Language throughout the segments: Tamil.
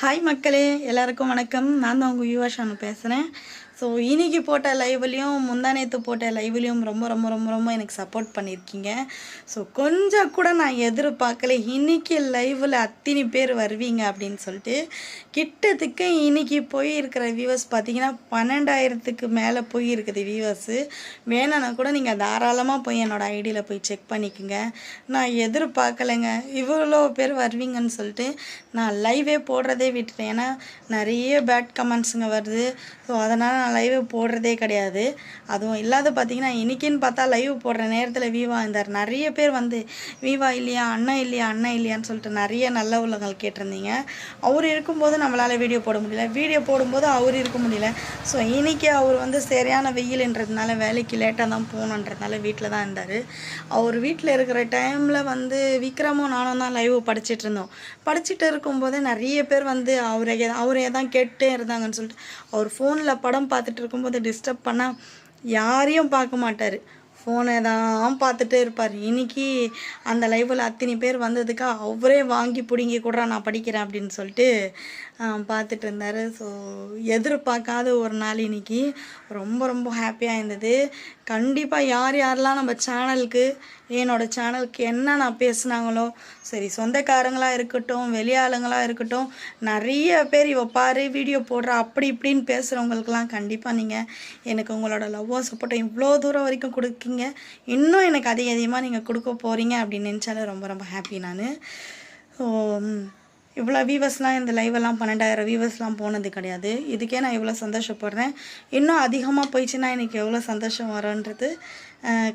ஹாய் மக்களே எல்லாருக்கும் வணக்கம். நான் தான் உங்கள் யுவாஷானு பேசுகிறேன் ஸோ இன்னைக்கு போட்ட லைவ்லேயும் முந்தானேத்து போட்ட லைவ்லேயும் ரொம்ப ரொம்ப ரொம்ப ரொம்ப எனக்கு சப்போர்ட் பண்ணியிருக்கீங்க ஸோ கொஞ்சம் கூட நான் எதிர்பார்க்கல இன்னைக்கு லைவில் அத்தனை பேர் வருவீங்க அப்படின்னு சொல்லிட்டு. கிட்டத்துக்கு இன்னைக்கு போய் இருக்கிற வியூவர்ஸ் பார்த்தீங்கன்னா பன்னெண்டாயிரத்துக்கு மேலே போய் இருக்குது வியூவர்ஸு வேணும்னா கூட நீங்கள் தாராளமாக போய் என்னோடய ஐடியில் போய் செக் பண்ணிக்கோங்க. நான் எதிர்பார்க்கலைங்க இவ்வளோ பேர் வருவீங்கன்னு சொல்லிட்டு நான் லைவே போடுறதே விட்டுட்டேன். ஏன்னா நிறைய பேட் கமெண்ட்ஸுங்க வருது. ஸோ அதனால் நான் லைவ் போடுறதே கிடையாது. அதுவும் இல்லாத பார்த்தீங்கன்னா இன்னைக்குன்னு பார்த்தா லைவ் போடுற நேரத்தில் வீவா இருந்தார் நிறைய பேர் வந்து வீவா இல்லையா? அண்ணன் இல்லையா? அண்ணன் இல்லையான்னு சொல்லிட்டு நிறைய நல்ல உள்ளங்கள் கேட்டிருந்தீங்க. அவர் இருக்கும்போது நம்மளால் வீடியோ போட முடியல. வீடியோ போடும்போது அவர் இருக்க முடியல. ஸோ இன்றைக்கி அவர் வந்து சரியான வெயில்ன்றதுனால வேலைக்கு லேட்டாக தான் போகணுன்றதுனால வீட்டில் தான் இருந்தார். அவர் வீட்டில் இருக்கிற டைமில் வந்து விக்ரமும் நானும் தான் லைவ் படிச்சுட்டு இருந்தோம். படிச்சுட்டு இருக்கும்போதே நிறைய பேர் வந்து அவரை அவரே தான் கேட்டே இருந்தாங்கன்னு சொல்லிட்டு அவர் ஃபோனில் படம் பார்த்துட்டு இருக்கும்போது டிஸ்டர்ப் பண்ணால் யாரையும் பார்க்க மாட்டார். ஃபோனை தான் பார்த்துட்டே இருப்பார். இன்னைக்கு அந்த லைவில் அத்தனை பேர் வந்ததுக்கு அவரே வாங்கி பிடுங்கி கூட நான் படிக்கிறேன் அப்படின்னு சொல்லிட்டு பார்த்துட்டு இருந்தார். ஸோ எதிர்பார்க்காத ஒரு நாள் இன்றைக்கி ரொம்ப ரொம்ப ஹாப்பியாக இருந்தது. கண்டிப்பாக யார் யாரெல்லாம் நம்ம சேனலுக்கு என்னோடய சேனலுக்கு என்ன நான் பேசுனாங்களோ சரி சொந்தக்காரங்களாக இருக்கட்டும் வெளியாளுங்களாக இருக்கட்டும் நிறைய பேர் இவ பாரு வீடியோ போடுற அப்படி இப்படின்னு பேசுகிறவங்களுக்கெல்லாம் கண்டிப்பாக நீங்கள் எனக்கு உங்களோட லவ்வும் சப்போர்ட்டும் இவ்வளோ தூரம் வரைக்கும் கொடுக்கீங்க. இன்னும் எனக்கு அதிக அதிகமாக நீங்கள் கொடுக்க போகிறீங்க அப்படின்னு நினச்சாலே ரொம்ப ரொம்ப ஹாப்பி நான். ஸோ இவ்வளோ வியூவர்ஸ்லாம் இந்த லைவெல்லாம் பன்னெண்டாயிரம் வியூவர்ஸ்லாம் போனது கிடையாது. இதுக்கே நான் இவ்வளோ சந்தோஷப்படுறேன். இன்னும் அதிகமாக போயிடுச்சுன்னா எனக்கு எவ்வளோ சந்தோஷம் வரும்ன்றது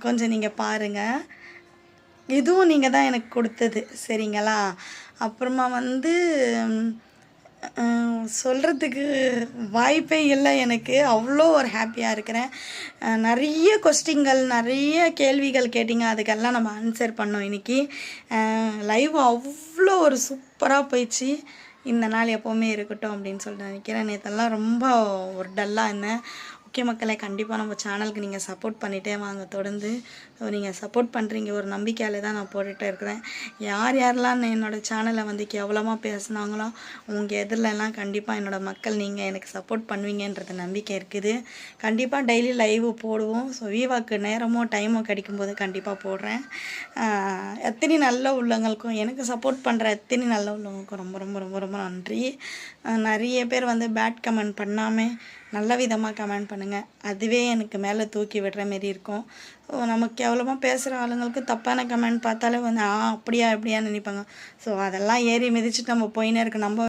கொஞ்சம் நீங்கள் பாருங்கள் இதுவும் நீங்கள் தான் எனக்கு கொடுத்தது. சரிங்களா? அப்புறமா வந்து சொல்கிறதுக்கு வாய்ப்பே இல்லை எனக்கு. அவ்வளோ ஒரு ஹாப்பியாக இருக்கிறேன். நிறைய கொஸ்டின்கள் நிறைய கேள்விகள் கேட்டிங்க. அதுக்கெல்லாம் நம்ம ஆன்சர் பண்ணோம் இன்னைக்கு. லைவ் அவ்வளோ ஒரு சூப்பராக போயிடுச்சு. இந்த நாள் எப்போவுமே இருக்கட்டும் அப்படின்னு சொல்லிட்டு நினைக்கிறேன். நேற்றெல்லாம் ரொம்ப ஒரு டல்லாக இருந்தேன். ஓகே மக்களை கண்டிப்பாக நம்ம சேனலுக்கு நீங்கள் சப்போர்ட் பண்ணிகிட்டே வாங்க. தொடர்ந்து ஸோ நீங்கள் சப்போர்ட் பண்ணுறீங்க ஒரு நம்பிக்கையால் தான் நான் போட்டுகிட்டே இருக்கிறேன். யார் யாரெல்லாம் என்னோடய சேனலை வந்து கேவலமாக பேசுனாங்களோ உங்கள் எதிரிலலாம் கண்டிப்பாக என்னோடய மக்கள் நீங்கள் எனக்கு சப்போர்ட் பண்ணுவீங்கன்றது நம்பிக்கை இருக்குது. கண்டிப்பாக டெய்லி லைவ் போடுவோம். ஸோ வீவாக்கு நேரமோ டைமோ கிடைக்கும்போது கண்டிப்பாக போடுறேன். எத்தனை நல்ல உள்ளவங்களுக்கும் எனக்கு சப்போர்ட் பண்ணுற எத்தனை நல்ல உள்ளவங்களுக்கும் ரொம்ப ரொம்ப ரொம்ப ரொம்ப நன்றி. நிறைய பேர் வந்து பேட் கமெண்ட் பண்ணாமல் நல்ல விதமாக கமெண்ட் பண்ணுங்கள் அதுவே எனக்கு மேலே தூக்கி விடுற மாரி இருக்கும். ஸோ நமக்கு கேவலமாக பேசுகிற ஆளுங்களுக்கு தப்பான கமெண்ட் பார்த்தாலே வந்து ஆ அப்படியா இப்படியா நினைப்பாங்க. ஸோ அதெல்லாம் ஏறி மிதிச்சுட்டு நம்ம போயினே இருக்கு நம்ம